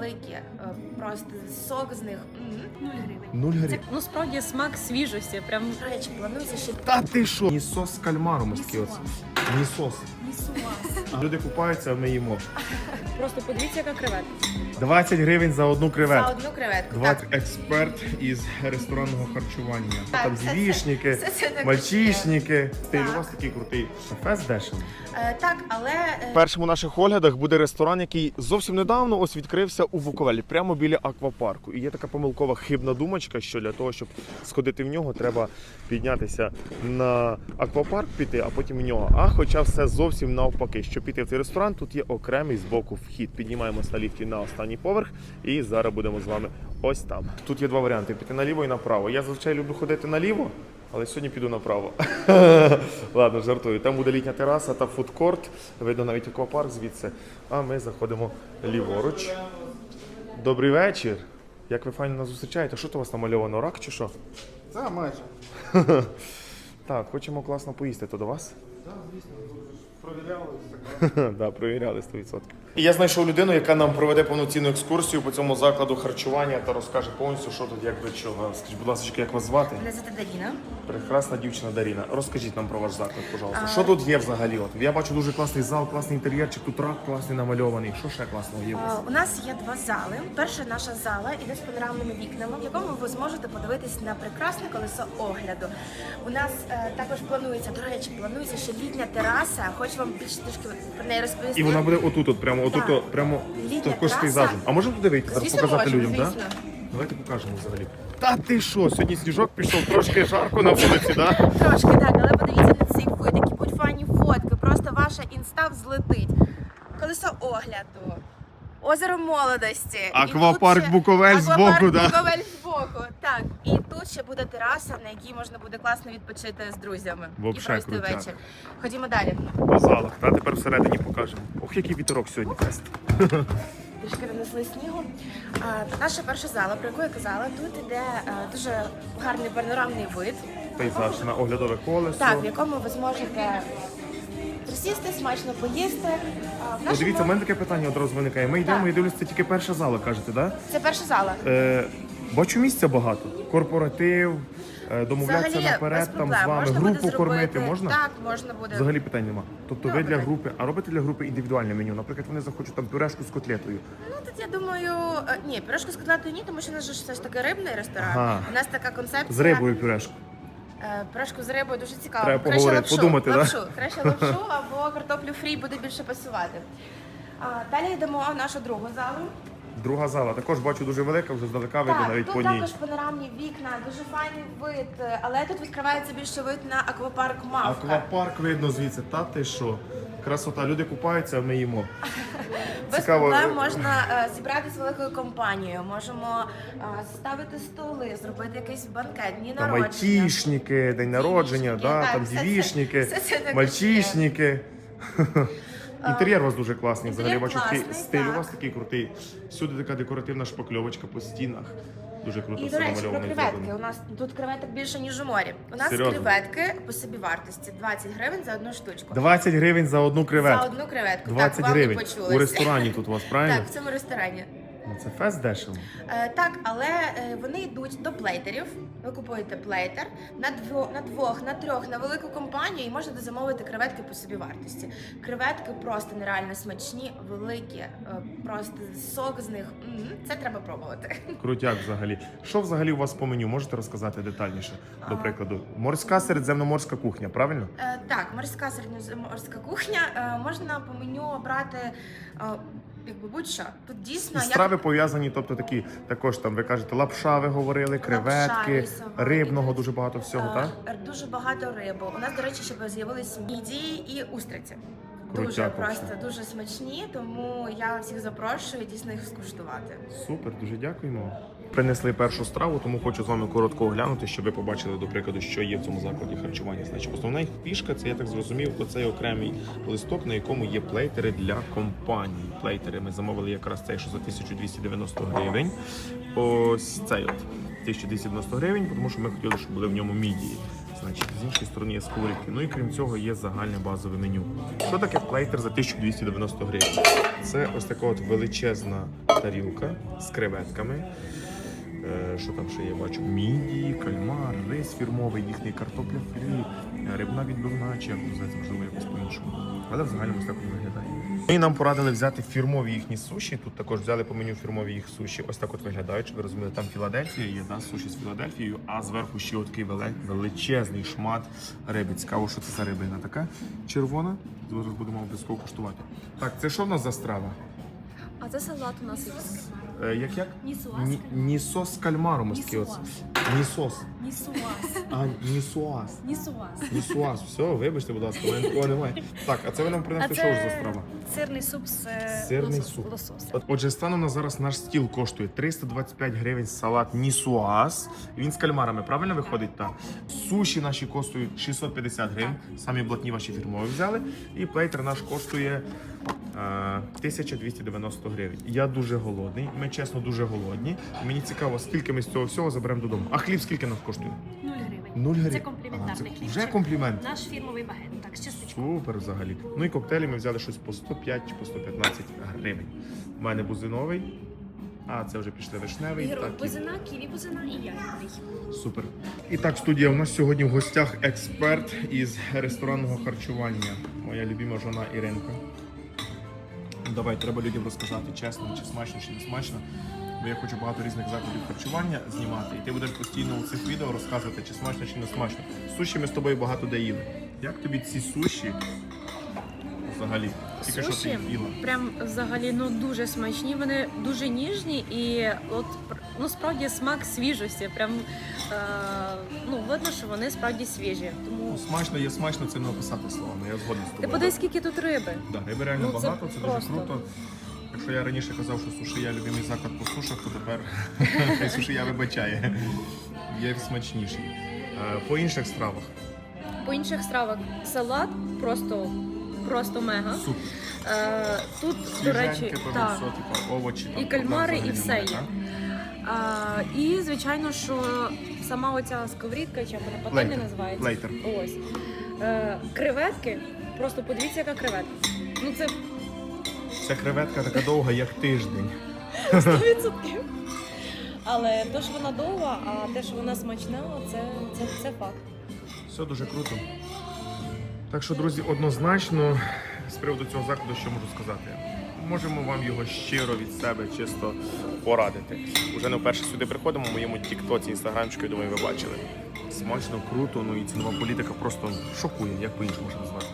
великі, е, просто сок з них нуль 0 гривень. Нуль гривень. Ну справді смак свіжості. Прям До речі, планується ще Та ти що? Нісос з кальмаром ось оце. Нісос. А Люди купаються, а ми їмо. просто подивіться, яка креветка. 20 гривень за одну за креветку. одну креветку. 20 Так. експерт із ресторанного харчування. Так, Там все це- дівішники, все це мальчишники. Стиль у вас такий крутий. Фест дешево. Е, так, але е, В першому наших оглядах буде ресторан, який зовсім недавно ось відкрився у Буковелі, прямо біля аквапарку. І є така помилкова хибна думочка, що для того, щоб сходити в нього, треба піднятися на аквапарк, піти, а потім в нього. А хоча все зовсім навпаки. Щоб піти в цей ресторан, тут є окремий з боку вхід. Піднімаємось на ліфті на останній поверх, і зараз будемо з вами ось там. Тут є два варіанти: піти наліво і направо. Я зазвичай люблю ходити наліво. Але сьогодні піду направо. Ладно, жартую. Там буде літня тераса та фудкорт. Видно навіть аквапарк звідси. А ми заходимо ліворуч. Добрий вечір. Як ви файно нас зустрічаєте? Що то у вас намальовано? Рак чи що? Та майже. Так, хочемо класно поїсти, то до вас? Так, звісно, провіряли. Да, провіряли 100%. І я знайшов людину, яка нам проведе повноцінну екскурсію по цьому закладу харчування та розкаже повністю, що тут, як до чого. Скажіть, будь ласка, як вас звати? мене звати Даріна. Прекрасна дівчина Даріна. Розкажіть нам про ваш заклад, пожалуйста. Що тут є взагалі? От я бачу дуже класний зал, класний інтер'єрчик, тут рак класний намальований. Що ще класного є? у вас? У нас є два зали. Перша наша зала іде з панорамними вікнами, в якому ви зможете подивитись на прекрасне колесо огляду. У нас е, також планується, до речі, планується ще літня тераса. Хочу вам більше трішки про неї розповісти. І вона буде отут, от прямо отут, Так. прямо Літня також траса. зажим. А можемо туди вийти зараз Звісно, показати можемо, людям, звісно. так? Давайте покажемо взагалі. Та ти що? Сьогодні сніжок пішов трошки жарко на вулиці, так? Трошки так, але подивіться на цей фото, які будь-файні фотки. Просто ваша інста взлетить. Колесо огляду. Озеро молодості. Аквапарк ще- Буковель Аквапарк збоку, да? Буковель збоку. Так. І тут ще буде тераса, на якій можна буде класно відпочити з друзями Вообще і провести крутяк. вечір. Ходімо далі. По залах. Та тепер всередині покажемо. Ох, який вітерок сьогодні фест. Трішки принесли снігу. А, наша перша зала, про яку я казала, тут іде е, дуже гарний панорамний вид. Пейзаж на оглядове колесо. Так, в якому ви зможете присісти, смачно поїсти. А, в нашому- дивіться, в мене таке питання одразу виникає. Ми йдемо і дивлюся, це тільки перша зала, кажете, так? Це перша зала. Е, бачу місця багато. Корпоратив, е, домовлятися Взагалі, без наперед, там проблем. з вами можна буде групу кормити зробити. можна? Так, можна буде. Взагалі питань нема. Тобто ви Добре. для групи, а робите для групи індивідуальне меню. Наприклад, вони захочуть там пюрешку з котлетою. Ну тут я думаю, е, ні, пирожку з котлетою ні, тому що у нас же ж все ж таки рибний ресторан. Ага. У нас така концепція. З рибою пюрешку. Е, Пирожку з рибою дуже цікаво. Треба Краще поговорити, лапшу, подумати, да? Краще лапшу або картоплю фрі буде більше пасувати. А, далі йдемо в нашу другу залу. Друга зала також бачу дуже велика, вже здалека видно навіть тут по ній. також панорамні вікна, дуже файний вид, е, але тут відкривається більше вид на аквапарк Мавка. Аквапарк видно звідси. Та ти що? Красота. Люди купаються, а ми їмо. Без Цікаво. проблем можна е, зібратися великою компанією. Можемо е, ставити столи, зробити якийсь банкет, дні Там народження. айтішники, день народження, Дівішники, да, так, там все це- дівішники, все це також мальчишники. Інтер'єр у вас дуже класний. Взагалі інтер'єр бачу такий класний, стиль. У так. вас такий крутий. Всюди така декоративна шпакльовочка по стінах. Дуже круто І все до речі, про намальовано. і креветки. зроблено. У нас тут креветок більше ніж у морі. У нас Серйозно? креветки по собі вартості 20 гривень за одну штучку. 20 гривень за одну За креветку. одну креветку. 20 так, вам гривень. не почули У ресторані тут у вас, правильно? Так, в цьому ресторані. Ну, Це фест дешево. Е, так, але е, вони йдуть до плейтерів. Ви купуєте плейтер на двох, на двох, на трьох, на велику компанію і можете замовити креветки по собі вартості. Креветки просто нереально смачні, великі, е, просто сок з них. м, Це треба пробувати. Крутяк взагалі. Що взагалі у вас по меню? Можете розказати детальніше? До прикладу, морська середземноморська кухня, правильно? Е, так, морська середньоморська кухня. Е, можна по меню обрати е, якби будь-що. Тут дійсно І страви пов'язані, тобто такі також там ви кажете, лапша, ви говорили, креветки, рисова, рибного дуже багато всього, так? Е, Дуже багато риби. У нас, до речі, ще з'явились мідії і устриці. Дуже Крутяк просто вообще. дуже смачні, тому я всіх запрошую дійсно їх скуштувати. Супер, дуже дякуємо. Принесли першу страву, тому хочу з вами коротко оглянути, щоб ви побачили, до прикладу, що є в цьому закладі харчування. Значить, основна їх фішка, це я так зрозумів, оцей окремий листок, на якому є плейтери для компаній. Плейтери ми замовили якраз цей, що за 1290 гривень. Ось цей от 1290 гривень, тому що ми хотіли, щоб були в ньому мідії. Значить, з іншої сторони є сковорідки. Ну і крім цього є загальне базове меню. Що таке плейтер за 1290 гривень? Це ось така от величезна тарілка з креветками. Е, Що там ще є? Бачу мідії, кальмар, рис фірмовий, їхній картопля фрі, рибна відбивна, чи як називається, можливо, якось по-іншому. Але в загальному ось так воно виглядає. Ну і нам порадили взяти фірмові їхні суші. Тут також взяли по меню фірмові їх суші. Ось так от виглядають. щоб Ви розуміли, там Філадельфія є, да, суші з Філадельфією, а зверху ще такий величезний шмат риби. Цікаво, що це за рибина така червона. Зараз будемо обов'язково куштувати. Так, це що в нас за страва? А це салат у нас є. Е, як як? Нісуаз. Ні, нісос з кальмаром ось такий от. Нісос. А, нісуаз. Нісуаз. Нісуаз. Все, вибачте, будь ласка, у мене такого немає. Так, а це ви нам принесли що ж за страва? сирний суп з е, Сирний лосос- суп. лосося. От, Отже, станом на зараз наш стіл коштує 325 гривень салат Нісуаз. Він з кальмарами, правильно виходить? Так. Суші наші коштують 650 гривень. Самі блатні ваші фірмові взяли. І плейтер наш коштує е, 1290 гривень. Я дуже голодний. Ми чесно дуже голодні. Мені цікаво, скільки ми з цього всього заберемо додому. А хліб скільки нас коштує? Нуль гривень. Нуль гривень. Це компліментарний це хлібчик. Вже комплімент. Наш фірмовий багет. Так, частичком. Супер взагалі. Ну і коктейлі ми взяли щось по 105 чи по 115 гривень. У мене бузиновий, а це вже пішли вишневий. Ігор, Так, і- бузина, ківі бузина і ягідний. Супер. І так, студія, у нас сьогодні в гостях експерт із ресторанного харчування. Моя любима жона Іринка. Давай, треба людям розказати чесно, чи смачно, чи не смачно. Бо я хочу багато різних закладів харчування знімати, і ти будеш постійно у цих відео розказувати, чи смачно, чи не смачно. Суші ми з тобою багато де їли. Як тобі ці суші взагалі? Тільки що ти їх їла? прям взагалі ну дуже смачні. Вони дуже ніжні і от ну справді смак свіжості. Прям е, ну видно, що вони справді свіжі. Ну, Тому смачно є смачно, це не описати словами. Я згоден з ти тобою. подивись, скільки тут риби. Да, риби реально Ну, це багато, це, просто. дуже круто. Якщо я раніше казав, що суші я любимий заклад по сушах, то тепер хай суші я вибачає. Є смачніші. Е, По інших стравах. По інших стравах салат просто просто мега. Суп, Е, тут, до речі, свіженьке, так. помісо, типу, овочі. там, І кальмари, взагалі і все немає, є. А, і звичайно, що сама оця сковорідка, чи як вона пательня Плейтер. називається. Плейтер. Ось. Е, креветки. Просто подивіться, яка креветка. Ну це Ця креветка така довга, як тиждень. 100%. Але те, що вона довга, а те, що вона смачна, це, це, це факт. Все дуже круто. Так що, друзі, однозначно з приводу цього закладу, що можу сказати. Можемо вам його щиро від себе чисто порадити. Уже не вперше сюди приходимо, в моєму тіктоці, інстаграмчику, я думаю, ви бачили. Смачно, круто, ну і цінова політика просто шокує, як по-іншому можна назвати.